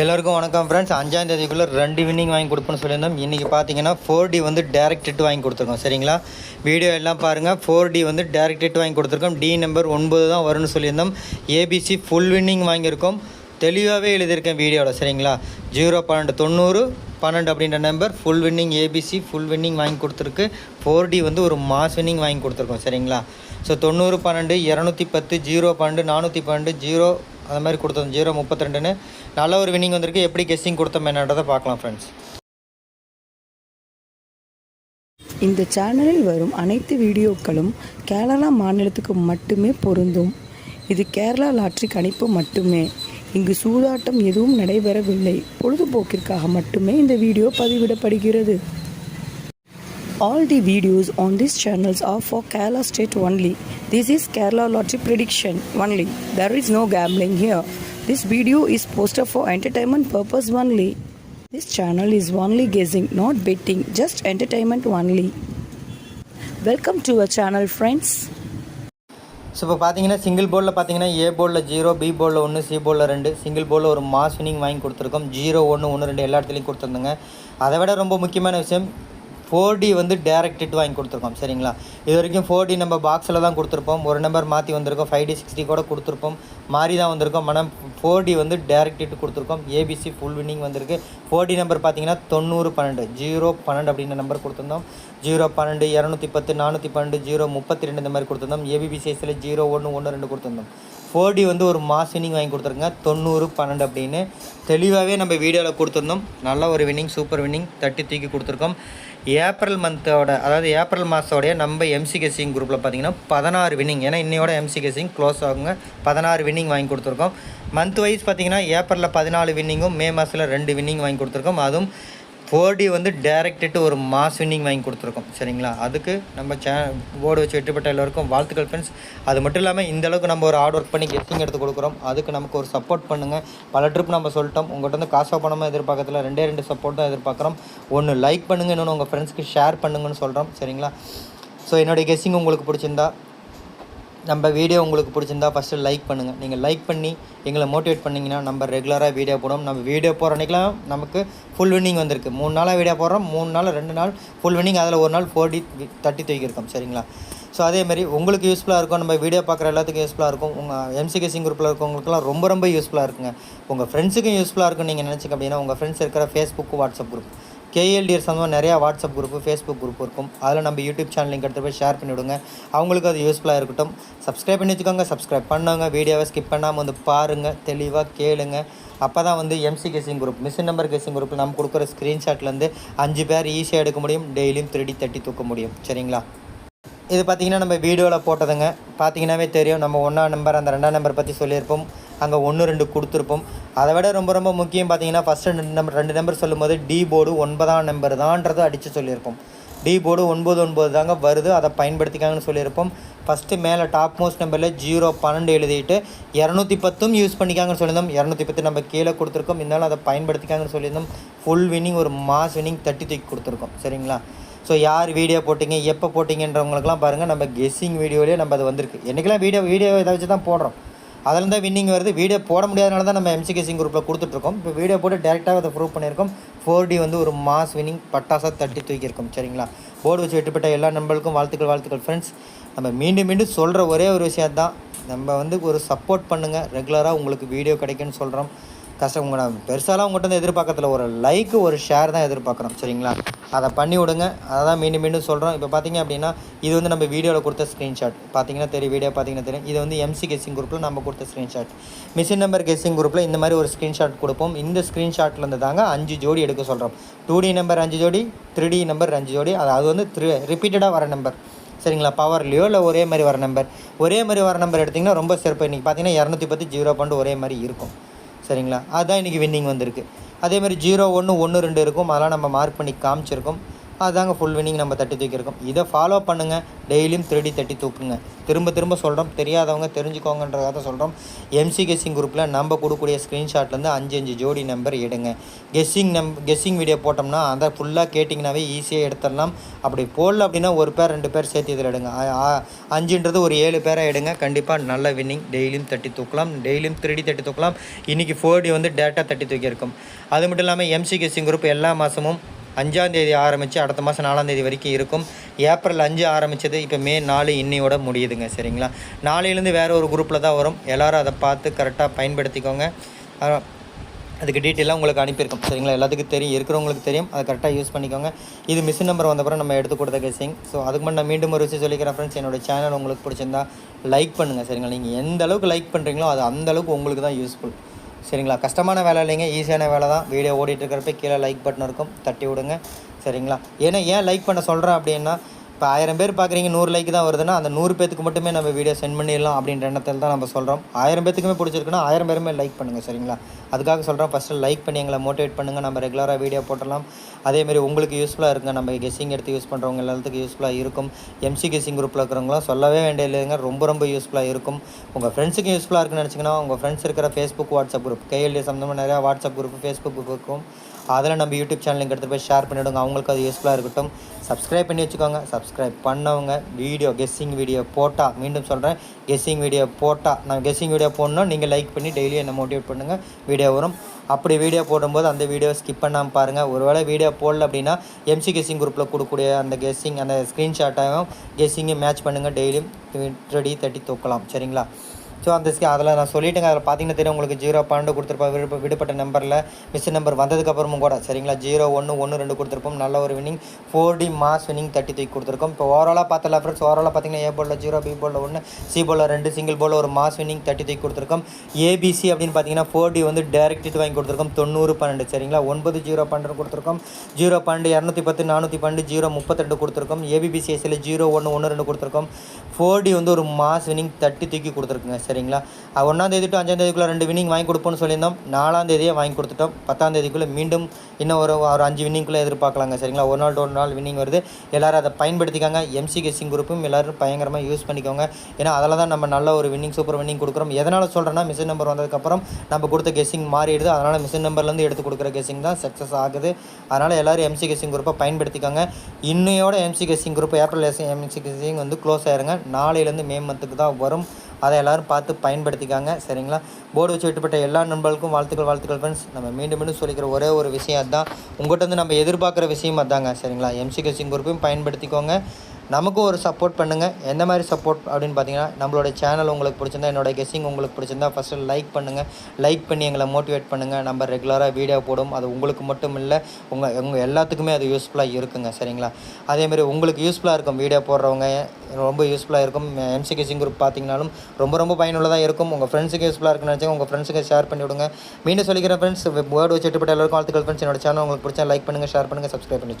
எல்லாருக்கும் வணக்கம் ஃப்ரெண்ட்ஸ் அஞ்சாம் தேதிக்குள்ளே ரெண்டு வின்னிங் வாங்கி கொடுப்போன்னு சொல்லியிருந்தோம். இன்றைக்கி பார்த்தீங்கன்னா ஃபோர் டி வந்து டேரக்ட் ஹிட் வாங்கி கொடுத்துருக்கோம். சரிங்களா? வீடியோ எல்லாம் பாருங்கள் ஃபோர் டி வந்து டேரக்ட் ஹிட் வாங்கி கொடுத்துருக்கோம். டி நம்பர் ஒன்பது தான் வரும்னு சொல்லியிருந்தோம். ஏபிசி ஃபுல் வின்னிங் வாங்கியிருக்கோம். தெளிவாகவே எழுதியிருக்கேன் வீடியோவில் சரிங்களா? ஜீரோ பன்னெண்டு தொண்ணூறு பன்னெண்டு அப்படின்ற number full winning ABC full winning வாங்கி கொடுத்துருக்கு. ஃபோர் டி வந்து ஒரு மாஸ் வின்னிங் வாங்கி கொடுத்துருக்கோம். சரிங்களா? ஸோ தொண்ணூறு பன்னெண்டு இரநூத்தி பத்து ஜீரோ பன்னெண்டு நானூற்றி பன்னெண்டு ஜீரோ அந்த மாதிரி கொடுத்தோம் ஜீரோ முப்பத்தி ரெண்டுன்னு நல்ல ஒரு வின்னிங் வந்திருக்கு. எப்படி கெஸ்ஸிங் கொடுத்தோம் என்னன்றதை பார்க்கலாம் ஃப்ரெண்ட்ஸ் இந்த சேனலில் வரும் அனைத்து வீடியோக்களும் கேரளா மாநிலத்துக்கு மட்டுமே பொருந்தும். இது கேரளா லாட்ரி கணிப்பு மட்டுமே. இங்கு சூதாட்டம் எதுவும் நடைபெறவில்லை. பொழுதுபோக்கிற்காக மட்டுமே இந்த வீடியோ பதிவிடப்படுகிறது. All the videos on these channels are for Kerala state only. This is Kerala lottery prediction only. There is no gambling here. This video is posted for entertainment purpose only. This channel is only guessing, not betting, just entertainment only. Welcome to our channel, friends. So இப்போ பார்த்தீங்கன்னா single போர்டில் பார்த்தீங்கன்னா ஏ போர்டில் zero B போர்டில் ஒன்று C போர்டில் ரெண்டு single போர்டில் ஒரு மாஸ் வின்னிங் வாங்கி கொடுத்துருக்கோம் ஜீரோ ஒன்று ஒன்று ரெண்டு எல்லா இடத்துலையும் கொடுத்துருந்தோங்க அதை விட ரொம்ப முக்கியமான விஷயம் ஃபோர் டி வந்து டேரக்ட் ஹிட் வாங்கி கொடுத்துருக்கோம் சரிங்களா? இது வரைக்கும் ஃபோர் டி நம்ம பாக்ஸில் தான் கொடுத்துருப்போம். ஒரு நம்பர் மாற்றி வந்திருக்கோம். ஃபைவ் டி சிக்ஸ் டி கூட கொடுத்துருப்போம். மாறி தான் வந்திருக்கோம். ஆனால் ஃபோர் டி வந்து டேரக்ட் ஹிட் கொடுத்துருக்கோம் ஏபிசி ஃபுல் வின்னிங் வந்திருக்கு. ஃபோர் டி நம்பர் பார்த்தீங்கன்னா தொண்ணூறு பன்னெண்டு ஜீரோ பன்னெண்டு அப்படின்ற நம்பர் கொடுத்துருந்தோம். ஜீரோ பன்னெண்டு இரநூத்தி பத்து நானூற்றி பன்னெண்டு ஜீரோ முப்பத்தி ரெண்டு இந்த மாதிரி கொடுத்துருந்தோம். ஏபிபிசிஎஸ்சில் ஜீரோ ஒன்று ஒன்று ரெண்டு கொடுத்துருந்தோம். ஃபோர் டி வந்து ஒரு மாஸ் வின்னிங் வாங்கி கொடுத்துருங்க தொண்ணூறு பன்னெண்டு அப்படின்னு. தெளிவாகவே நம்ம வீடியோவில் கொடுத்துருந்தோம். நல்ல ஒரு வின்னிங் சூப்பர் வின்னிங் தட்டி தூக்கி கொடுத்துருக்கோம். ஏப்ரல் மந்தோட அதாவது ஏப்ரல் மாதத்தோடைய நம்ம எம்சி கெஸிங் குரூப்பில் பார்த்தீங்கன்னா பதினாறு வின்னிங் ஏன்னா இன்னையோட எம்சி கெஸிங் க்ளோஸ் ஆகுங்க. பதினாறு வின்னிங் வாங்கி கொடுத்துருக்கோம். மந்த் வைஸ் பார்த்தீங்கன்னா ஏப்ரலில் பதினாலு வின்னிங்கும் மே மாதத்தில் ரெண்டு வின்னிங் வாங்கி கொடுத்துருக்கோம். அதுவும் ஃபோர் டி வந்து டேரக்டட்டு ஒரு மாஸ் வின்னிங் வாங்கி கொடுத்துருக்கோம் சரிங்களா? அதுக்கு நம்ம சே போர்டு வச்சு வெற்றிப்பட்ட எல்லோருக்கும் வாழ்த்துக்கள் ஃப்ரெண்ட்ஸ் அது மட்டும் இல்லாமல் இந்த அளவுக்கு நம்ம ஒரு ஹார்ட் ஒர்க் பண்ணி கெஸ்டிங் எடுத்து கொடுக்குறோம். அதுக்கு நமக்கு ஒரு சப்போர்ட் பண்ணுங்கள் பல ட்ரிப் நம்ம சொல்லிட்டோம். உங்கள்கிட்ட வந்து காசாக பணமாக எதிர்பார்க்கறதுல ரெண்டே ரெண்டு சப்போர்ட் தான் எதிர்பார்க்குறோம். ஒன்று லைக் பண்ணுங்கள் இன்னொன்று உங்கள் ஃப்ரெண்ட்ஸ்க்கு ஷேர் பண்ணுங்கன்னு சொல்கிறோம் சரிங்களா? ஸோ என்னுடைய கெஸ்ஸிங் உங்களுக்கு பிடிச்சிருந்தா நம்ம வீடியோ உங்களுக்கு பிடிச்சிருந்தா ஃபஸ்ட்டு லைக் பண்ணுங்கள் நீங்கள் லைக் பண்ணி எங்களை மோட்டிவேட் பண்ணிங்கன்னா நம்ம ரெகுலராக வீடியோ போடுவோம். நம்ம வீடியோ போகிற அன்றைக்கெலாம் நமக்கு ஃபுல் வின்னிங் வந்திருக்கு. மூணு நாளாக வீடியோ போடுறோம். மூணு நாள் ரெண்டு நாள் ஃபுல் வின்னிங் அதில் ஒரு நாள் ஃபோர் டி தட்டி தூக்கியிருக்கோம் சரிங்களா? ஸோ அதேமாதிரி உங்களுக்கு யூஸ்ஃபுல்லாக இருக்கும். நம்ம வீடியோ பார்க்குற எல்லாத்துக்கும் யூஸ்ஃபுல்லாக இருக்கும். உங்கள் எம்சிகேசிங் குரூப்பில் இருக்கவங்களுக்குலாம் ரொம்ப ரொம்ப யூஸ்ஃபுல்லாக இருக்குங்க. உங்கள் ஃப்ரெண்ட்ஸுக்கும் யூஸ்ஃபுல்லாக இருக்கும் நீங்கள் நினச்சிக்க அப்படின்னா உங்கள் ஃப்ரெண்ட்ஸ் இருக்கிற ஃபேஸ்புக்கு வாட்ஸ்அப் குரூப் கேஎல்டிஆர் சம்மந்தமாக நிறையா வாட்ஸ்அப் குரூப்பு ஃபேஸ்புக் குரூப் இருக்கும். அதில் நம்ம யூடியூப் சேனல் லிங்க் எடுத்து போய் ஷேர் பண்ணிவிடுங்க. அவங்களுக்கு அது யூஸ்ஃபுல்லாக இருக்கட்டும். சப்ஸ்கிரைப் பண்ணி வச்சுக்கோங்க. சப்ஸ்கிரைப் பண்ணுங்க வீடியோவை ஸ்கிப் பண்ணாமல் வந்து பாருங்கள் தெளிவாக கேளுங்க. அப்போ தான் வந்து MC guessing group machine number guessing குரூப்பில் நம்ம கொடுக்குற ஸ்க்ரீன்ஷாட்லேருந்து அஞ்சு பேர் ஈஸியாக எடுக்க முடியும். டெய்லியும் திருடி தட்டி தூக்க முடியும். சரிங்களா? இது பார்த்தீங்கன்னா நம்ம வீடியோவில் போட்டதுங்க. பார்த்தீங்கன்னாவே தெரியும். நம்ம ஒன்றாம் நம்பர் அந்த ரெண்டாம் நம்பர் பற்றி சொல்லியிருப்போம். அங்கே ஒன்று ரெண்டு கொடுத்துருப்போம். அதை விட ரொம்ப ரொம்ப முக்கியம் பார்த்தீங்கன்னா ஃபஸ்ட்டு ரெண்டு நம்பர் ரெண்டு நம்பர் சொல்லும்போது டி போர்டு ஒன்பதாம் நம்பர் தான்றதை அடித்து சொல்லியிருப்போம். டி போர்டு ஒன்பது ஒன்பது தாங்க வருது. அதை பயன்படுத்திக்காங்கன்னு சொல்லியிருப்போம். ஃபஸ்ட்டு மேலே டாப் மோஸ்ட் நம்பரில் ஜீரோ பன்னெண்டு எழுதிட்டு இரநூத்தி பத்தும் யூஸ் பண்ணிக்காங்கன்னு சொல்லியிருந்தோம். இரநூத்தி பத்து நம்ம கீழே கொடுத்துருக்கோம். இருந்தாலும் அதை பயன்படுத்திக்காங்கன்னு சொல்லியிருந்தோம். ஃபுல் வின்னிங் ஒரு மாஸ் வின்னிங் தட்டி தூக்கி கொடுத்துருக்கோம். சரிங்களா? ஸோ யார் வீடியோ போட்டிங்க எப்போ போட்டிங்கன்றவங்களுக்குலாம் பாருங்கள் நம்ம கெஸ்ஸிங் வீடியோலேயே நம்ம அது வந்திருக்கு. என்றைக்கெல்லாம் வீடியோ வீடியோ இதை வச்சு தான் போடுறோம். அதில் தான் வின்னிங் வருது. வீடியோ போட முடியாதனால தான் நம்ம எம்சி கெஸிங் குரூப்பில் கொடுத்துட்ருக்கோம். இப்போ வீடியோ போட்டு டேரெக்டாக அதை ப்ரூவ் பண்ணியிருக்கோம். ஃபோர் டி வந்து ஒரு மாஸ் வின்னிங் பட்டாசாக தட்டி தூக்கியிருக்கோம். சரிங்களா? போர்டு வச்சு வெட்டுப்பட்ட எல்லா நண்பர்களுக்கும் வாழ்த்துக்கள் வாழ்த்துக்கள் ஃப்ரெண்ட்ஸ் நம்ம மீண்டும் மீண்டும் சொல்கிற ஒரே ஒரு விஷயம் தான் நம்ம வந்து ஒரு சப்போர்ட் பண்ணுங்கள் ரெகுலராக உங்களுக்கு வீடியோ கிடைக்குன்னு சொல்கிறோம் கஷ்டம். உங்களை பெருசாலாம் உங்கள்கிட்ட வந்து எதிர்பார்க்கறதில்ல. ஒரு லைக்கு ஒரு ஷேர் தான் எதிர்பார்க்குறோம் சரிங்களா? அதை பண்ணி விடுங்க. அதை தான் மீண்டும் மீண்டும் சொல்கிறோம் இப்போ பார்த்தீங்க அப்படின்னா இது வந்து நம்ம வீடியோவில் கொடுத்த ஸ்க்ரீன்ஷாட் பார்த்தீங்கன்னா தெரியும் வீடியோ பார்த்தீங்கன்னா தெரியும். இது வந்து எம்சி கெஸ்ஸிங் குரூப்பில் நம்ம கொடுத்த ஸ்க்ரீன்ஷாட் மிஷின் நம்பர் கெஸ்ஸிங் குரூப்பில் இந்த மாதிரி ஒரு ஸ்க்ரீன்ஷாட் கொடுப்போம். இந்த ஸ்க்ரீன்ஷாட்லேருந்து தாங்க அஞ்சு ஜோடி எடுக்க சொல்கிறோம் டூ டி நம்பர் அஞ்சு ஜோடி த்ரீ டி நம்பர் அஞ்சு ஜோடி. அது அது வந்து த்ரீ ரிப்பீட்டடாக வர நம்பர் சரிங்களா? பவர்லையோ இல்லை ஒரே மாதிரி வர நம்பர் ஒரே மாதிரி வர நம்பர் எடுத்திங்கன்னா ரொம்ப சிறப்பு. இன்றைக்கி பார்த்தீங்கன்னா இரநூத்தி பத்து ஜீரோ பாயிண்ட் ஒரே மாதிரி இருக்கும். சரிங்களா? அதுதான் இன்றைக்கி வின்னிங் வந்திருக்கு. அதே மாதிரி ஜீரோ ஒன்று ஒன்று ரெண்டு இருக்கும். அதெல்லாம் நம்ம மார்க் பண்ணி காமிச்சிருக்கோம். அதுதாங்க ஃபுல் வினிங் நம்ம தட்டி தூக்கியிருக்கோம். இதை ஃபாலோ பண்ணுங்கள் டெய்லியும் திருடி தட்டி தூக்குங்க. திரும்ப திரும்ப சொல்கிறோம் தெரியாதவங்க தெரிஞ்சுக்கோங்கன்றதாக தான் சொல்கிறோம் எம்சி கெஸ்ஸிங் குரூப்பில் நம்ம கொடுக்கக்கூடிய ஸ்க்ரீன்ஷாட்லேருந்து அஞ்சு அஞ்சு ஜோடி நம்பர் எடுங்க. கெஸ்ஸிங் நம் கெஸ்ஸிங் வீடியோ போட்டோம்னா அதை ஃபுல்லாக கேட்டிங்கனாவே ஈஸியாக எடுத்துடலாம். அப்படி போடல அப்படின்னா ஒரு பேர் ரெண்டு பேர் சேர்த்து இதில் எடுங்க. அஞ்சுன்றது ஒரு ஏழு பேரை எடுங்க. கண்டிப்பாக நல்ல வின்னிங் டெய்லியும் தட்டி தூக்கலாம். டெய்லியும் திருடி தட்டி தூக்கலாம். இன்றைக்கி ஃபோர்டி வந்து டேட்டா தட்டி தூக்கியிருக்கும். அது மட்டும் இல்லாமல் எம்சி கெஸ்ஸிங் குரூப் எல்லா மாதமும் அஞ்சாம் தேதி ஆரம்பித்து அடுத்த மாதம் நாலாம் தேதி வரைக்கும் இருக்கும். ஏப்ரல் அஞ்சு ஆரம்பித்தது இப்போ மே நாலு இன்னையோட முடியுதுங்க சரிங்களா? நாளையிலேருந்து வேறு ஒரு குரூப்பில் தான் வரும். எல்லோரும் அதை பார்த்து கரெக்டாக பயன்படுத்திக்கோங்க. அதுக்கு டீட்டெயிலாக உங்களுக்கு அனுப்பியிருக்கோம் சரிங்களா? எல்லாத்துக்கும் தெரியும் இருக்கிறவங்களுக்கு தெரியும். அதை கரெக்டாக யூஸ் பண்ணிக்கோங்க. இது மிஷின் நம்பர் வந்தப்பறம் நம்ம எடுத்து கொடுத்த கேசிங் ஸோ அதுக்கு முன்னாடி நான் மீண்டும் ஒரு விஷயம் சொல்லிக்கிறேன் ஃப்ரெண்ட்ஸ் என்னோட சேனல் உங்களுக்கு பிடிச்சிருந்தா லைக் பண்ணுங்கள் சரிங்களா? நீங்கள் எந்த அளவுக்கு லைக் பண்ணுறீங்களோ அது அந்த அளவுக்கு உங்களுக்கு தான் யூஸ்ஃபுல் சரிங்களா? கஷ்டமான வேலை இல்லைங்க. ஈஸியான வேலை தான். வீடியோ ஓடிட்டுருக்கிறப்ப கீழே லைக் பட்டன் இருக்கும். தட்டி விடுங்க. சரிங்களா? ஏன்னா ஏன் லைக் பண்ண சொல்கிறேன் அப்படின்னா இப்போ ஆயிரம் பேர் பார்க்குறீங்க நூறு லைக் தான் வருதுன்னா அந்த நூறு பேத்துக்கு மட்டுமே நம்ம வீடியோ சென்ட் பண்ணிடலாம் அப்படின்ற எண்ணத்தில் தான் நம்ம சொல்கிறோம் ஆயிரம் பேத்துக்குமே பிடிச்சிருக்குன்னா ஆயிரம் பேருமே லைக் பண்ணுங்கள் சரிங்களா? அதுக்காக சொல்கிறோம் ஃபஸ்ட்டு லைக் பண்ணி எங்களை மோட்டிவேட் பண்ணுங்கள் நம்ம ரெகுலராக வீடியோ போட்டலாம் அதேமாரி உங்களுக்கு யூஸ்ஃபுல்லாக இருக்குங்க நம்ம கெஸ்ஸிங் எடுத்து யூஸ் பண்ணுறவங்க எல்லாத்துக்கும் யூஸ்ஃபுல்லாக இருக்கும். எம்சி கெஸ்ஸிங் குரூப்பில் இருக்கிறவங்களாம் சொல்லவே வேண்டியதில்லைங்க ரொம்ப ரொம்ப யூஸ்ஃபுல்லாக இருக்கும். உங்கள் ஃப்ரெண்ட்ஸுக்கும் யூஸ்ஃபுல்லாக இருக்குன்னு நினச்சிங்கன்னா உங்கள் ஃப்ரெண்ட்ஸ் இருக்கிற ஃபேஸ்புக் வாட்ஸ்அப் குரூப் கேஎல்ஏ சம்மந்தமாக நிறையா வாட்ஸ்அப் குரூப் ஃபேஸ்புக் குரூப் இருக்கும். அதில் நம்ம யூடியூப் சேனலுக்கு எடுத்து போய் ஷேர் பண்ணிவிடுங்க. அவங்களுக்கு அது யூஸ்ஃபுல்லாக இருக்கட்டும். சப்ஸ்கிரைப் பண்ணி வச்சுக்கோங்க. சப்ஸ்கிரைப் பண்ணவங்க வீடியோ கெஸ்ஸிங் வீடியோ போட்டால் மீண்டும் சொல்கிறேன் கெஸ்ஸிங் வீடியோ போட்டால் நான் கெஸ்ஸிங் வீடியோ போடணும் நீங்கள் லைக் பண்ணி டெய்லி என்னை மோட்டிவேட் பண்ணுங்கள் வீடியோ வரும். அப்படி வீடியோ போடும்போது அந்த வீடியோ ஸ்கிப் பண்ணாமல் பாருங்கள் ஒருவேளை வீடியோ போடல அப்படின்னா எம்சி கெஸ்ஸிங் குரூப்பில் கொடுக்கக்கூடிய அந்த கெஸ்ஸிங் அந்த ஸ்க்ரீன்ஷாட்டையும் கெஸ்ஸிங்கையும் மேட்ச் பண்ணுங்கள் டெய்லியும் ரெடி தட்டி தூக்கலாம். சரிங்களா? ஸோ அந்த ஸ்கே அதில் நான் சொல்லிட்டேங்க. அதில் பார்த்தீங்கன்னா தெரியும் உங்களுக்கு ஜீரோ பன்னெண்டு கொடுத்துருப்போம். விடுப்ப விடுபட்ட நம்பரில் மிஸ் நம்பர் வந்ததுக்கப்புறமும் கூட சரிங்களா? ஜீரோ ஒன்று ஒன்று ரெண்டு கொடுத்துருப்போம். நல்ல ஒரு winning four D mass winning thirty three கொடுத்துருக்கோம். இப்போ ஓவராலாக பார்த்தல ஃப்ரெண்ட்ஸ் ஓவராலாக பார்த்தீங்கன்னா ஏ போலில் ஜீரோ பி போலில் ஒன்று சி போலில் ரெண்டு சிங்கிள் போலில் ஒரு மாஸ் வின்னிங் தேர்ட்டி த்ரீ கொடுத்துருக்கோம் ஏபிசி அப்படின்னு பார்த்தீங்கன்னா ஃபோர் டி வந்து டேரக்ட் வாங்கி கொடுத்துருக்கோம். தொண்ணூறு பன்னெண்டு சரிங்களா? ஒன்பது ஜீரோ பன்னெண்டு கொடுத்துருக்கோம். ஜீரோ பன்னெண்டு இரநூத்தி பத்து நானூற்றி பன்னெண்டு ஜீரோ முப்பத்தெண்டு கொடுத்துருக்கோம் ஏபிபிசிஎஸ்சியில் ஜீரோ ஒன்று ஒன்று ரெண்டு கொடுத்துருக்கோம். ஃபோர் டி வந்து ஒரு மாஸ் வின்னிங் தட்டி தூக்கி கொடுத்துருக்குங்க சரிங்களா? ஒன்றாம் தேதி டு அஞ்சாம் தேதிக்குள்ளே ரெண்டு வின்னிங் வாங்கி கொடுப்போம்னு சொல்லியிருந்தோம். நாலாம் தேதியே வாங்கி கொடுத்துட்டோம். பத்தாம் தேதிக்குள்ளே மீண்டும் இன்னும் ஒரு ஒரு அஞ்சு வின்னிங்குள்ளே எதிர்பார்க்கலாங்க சரிங்களா? ஒரு நாள் ஒரு நாள் வின்னிங் வருது. எல்லோரும் அதை பயன்படுத்திக்காங்க. எம்சி கெஸ்ஸிங் குரூப்பும் எல்லாரும் பயங்கரமாக யூஸ் பண்ணிக்கோங்க. ஏன்னா அதில் தான் நம்ம நல்ல ஒரு வின்னிங் சூப்பர் வின்னிங் கொடுக்குறோம். எதனால் சொல்கிறேன்னா மிஷின் நம்பர் வந்ததுக்கப்புறம் நம்ம கொடுத்த கெஸ்ஸிங் மாறிடுது. அதனால் மிஷின் நம்பர்லேருந்து எடுத்து கொடுக்குற கெஸ்ஸிங் தான் சக்ஸஸ் ஆகுது. அதனால் எல்லோரும் எம்சி கெஸ்ஸிங் குரூப்பை பயன்படுத்திக்கோங்க. இன்னையோட MC guessing group April MC guessing வந்து க்ளோஸ் ஆயிருங்க. நாளையிலேருந்து மே மந்த்துக்கு தான் வரும். அதை எல்லோரும் பார்த்து பயன்படுத்திக்காங்க சரிங்களா? போர்டு வச்சு விட்டுப்பட்ட எல்லா நண்பர்களுக்கும் வாழ்த்துக்கள் வாழ்த்துக்கள் ஃப்ரெண்ட்ஸ் நம்ம மீண்டும் மீண்டும் சொல்லிக்கிற ஒரே ஒரு விஷயம் அதுதான். உங்கள்கிட்ட வந்து நம்ம எதிர்பார்க்குற விஷயம் அதாங்க சரிங்களா? எம்சி கெஸ்ஸிங் குரூப்பையும் பயன்படுத்திக்கோங்க. நமக்கும் ஒரு சப்போர்ட் பண்ணுங்கள் எந்த மாதிரி சப்போர்ட் அப்படின்னு பார்த்தீங்கன்னா நம்மளோட சேனல் உங்களுக்கு பிடிச்சிருந்தா என்னோட கெஸ்ஸிங் உங்களுக்கு பிடிச்சிருந்தா ஃபஸ்ட்டு லைக் பண்ணுங்கள் லைக் பண்ணி எங்களை மோட்டிவேட் பண்ணுங்கள் நம்ம ரெகுலராக வீடியோ போடும். அது உங்களுக்கு மட்டும் இல்லை உங்கள் உங்கள் எல்லாத்துக்குமே அது யூஸ்ஃபுல்லாக இருக்குங்க. சரிங்களா? அதேமாதிரி உங்களுக்கு யூஸ்ஃபுல்லாக இருக்கும் வீடியோ போடுறவங்க. ரொம்ப யூஸ்ஃபுல்லாக இருக்கும். எம்சி கெஸ்ஸிங் குரூப் பார்த்தீங்கனாலும் ரொம்ப ரொம்ப பயனுள்ளதாக இருக்கும். உங்கள் ஃப்ரெண்ட்ஸுக்கு யூஸ்ஃபுல்லாக இருக்குன்னு நினச்சாங்க உங்கள் ஃப்ரெண்ட்ஸுக்கு ஷேர் பண்ணி விடுங்க. மீண்டும் சொல்லிக்கிறேன் ஃப்ரெண்ட்ஸ் வேர்டு வச்சுட்டு எல்லாருக்கும் வாழ்த்துக்கள் ஃப்ரெண்ட்ஸ் என்னோட சேனல் உங்களுக்கு பிடிச்சா லைக் பண்ணுங்கள் ஷேர் பண்ணுங்கள் சப்ஸ்கிரைப் பண்ணி